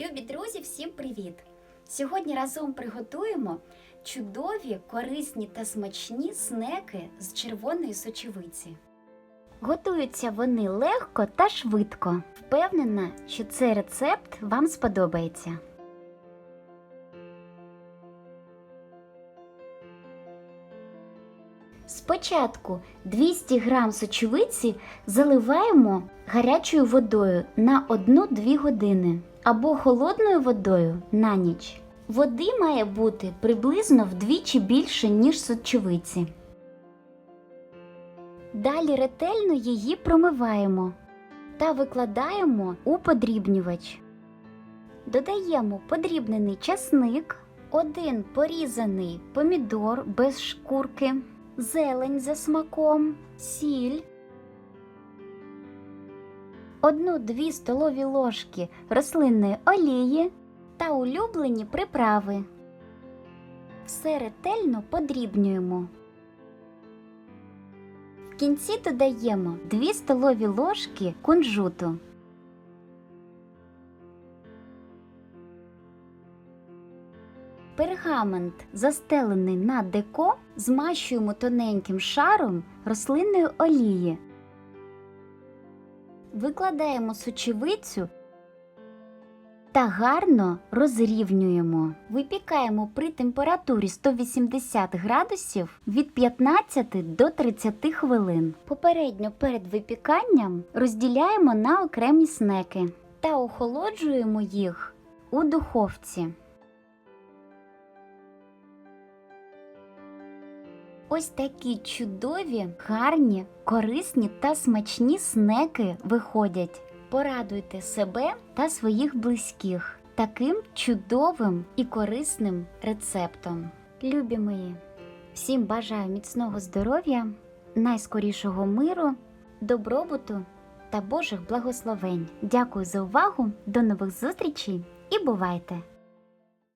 Любі друзі, всім привіт! Сьогодні разом приготуємо чудові, корисні та смачні снеки з червоної сочевиці. Готуються вони легко та швидко. Впевнена, що цей рецепт вам сподобається. Спочатку 200 г сочевиці заливаємо гарячою водою на 1-2 години або холодною водою на ніч. Води має бути приблизно вдвічі більше, ніж сочевиці. Далі ретельно її промиваємо та викладаємо у подрібнювач. Додаємо подрібнений часник, один порізаний помідор без шкурки, зелень за смаком, сіль, 1-2 столові ложки рослинної олії та улюблені приправи. Все ретельно подрібнюємо. В кінці додаємо 2 столові ложки кунжуту. Пергамент, застелений на деко, змащуємо тоненьким шаром рослинної олії. Викладаємо сочевицю та гарно розрівнюємо. Випікаємо при температурі 180 градусів від 15 до 30 хвилин. Попередньо перед випіканням розділяємо на окремі снеки та охолоджуємо їх у духовці. Ось такі чудові, гарні, корисні та смачні снеки виходять. Порадуйте себе та своїх близьких таким чудовим і корисним рецептом. Любі мої, всім бажаю міцного здоров'я, найскорішого миру, добробуту та Божих благословень. Дякую за увагу, до нових зустрічей і бувайте!